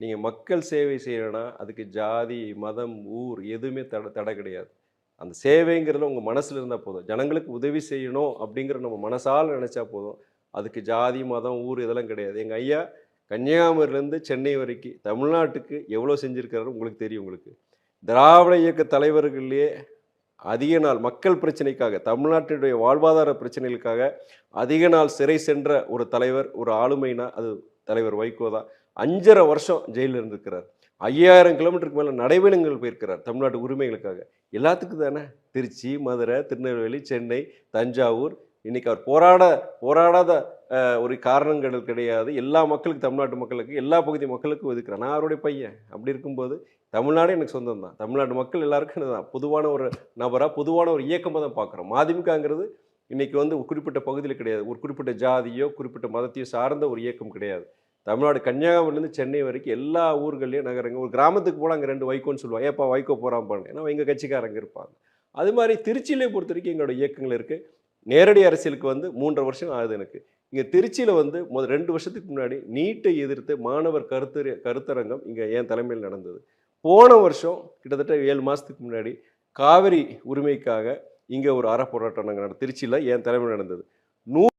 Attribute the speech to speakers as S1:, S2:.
S1: நீங்கள் மக்கள் சேவை செய்யணும்னா அதுக்கு ஜாதி மதம் ஊர் எதுவுமே தடை தடை கிடையாது. அந்த சேவைங்கிறதுல உங்கள் மனசில் இருந்தால் போதும். ஜனங்களுக்கு உதவி செய்யணும் அப்படிங்கிற நம்ம மனசால் நினச்சா போதும். அதுக்கு ஜாதி மதம் ஊர் இதெல்லாம் கிடையாது. எங்கள் ஐயா கன்னியாகுமரியிலேருந்து சென்னை வரைக்கும் தமிழ்நாட்டுக்கு எவ்வளோ செஞ்சுருக்கிறாரு உங்களுக்கு தெரியும் உங்களுக்கு. திராவிட இயக்க தலைவர்கள்லேயே அதிக நாள் மக்கள் பிரச்சனைக்காக தமிழ்நாட்டினுடைய வாழ்வாதார பிரச்சனைகளுக்காக அதிக நாள் சிறை சென்ற ஒரு தலைவர் ஒரு ஆளுமைனா அது தலைவர் வைகோ தான். அஞ்சரை வருஷம் ஜெயிலில் இருந்திருக்கிறார். ஐயாயிரம் கிலோமீட்டருக்கு மேலே நடைபயணங்கள் போயிருக்கிறார் தமிழ்நாட்டு உரிமைகளுக்காக. எல்லாத்துக்கும் தானே? திருச்சி மதுரை திருநெல்வேலி சென்னை தஞ்சாவூர். இன்றைக்கி அவர் போராட போராடாத ஒரு காரணங்கள் கிடையாது. எல்லா மக்களுக்கு தமிழ்நாட்டு மக்களுக்கு எல்லா பகுதி மக்களுக்கும் ஒதுக்குறேன் நான் அவருடைய பையன். அப்படி இருக்கும்போது தமிழ்நாடு எனக்கு சொந்தம் தான். தமிழ்நாட்டு மக்கள் எல்லாருக்கும் தான். பொதுவான ஒரு நபராக பொதுவான ஒரு இயக்கமாக தான் பார்க்குறோம். மதிமுகங்கிறது இன்றைக்கி வந்து ஒரு குறிப்பிட்ட பகுதியில் கிடையாது. ஒரு குறிப்பிட்ட ஜாதியோ குறிப்பிட்ட மதத்தையோ சார்ந்த ஒரு இயக்கம் கிடையாது. தமிழ்நாடு கன்னியாகுமரிலேருந்து சென்னை வரைக்கும் எல்லா ஊர்கள்லையும் நகரங்க ஒரு கிராமத்துக்கு போனால் அங்கே ரெண்டு வைகோன்னு சொல்லுவாங்க. ஏப்பா வைகோ போகிறான் பாருங்க. ஏன்னா எங்கள் கட்சிக்காரங்க இருப்பாங்க. அது மாதிரி திருச்சியிலே பொறுத்த வரைக்கும் எங்களோட இயக்கங்கள் இருக்குது நேரடி அரசியலுக்கு வந்து மூன்றரை வருஷம் ஆகுது எனக்கு. இங்கே திருச்சியில் வந்து முத ரெண்டு வருஷத்துக்கு முன்னாடி நீட்டை எதிர்த்து மாணவர் கருத்து கருத்தரங்கம் இங்கே என் தலைமையில் நடந்தது. போன வருஷம் கிட்டத்தட்ட ஏழு மாதத்துக்கு முன்னாடி காவிரி உரிமைக்காக இங்கே ஒரு அற போராட்டம் நாங்கள் திருச்சியில் என் தலைமையில் நடந்தது. நூ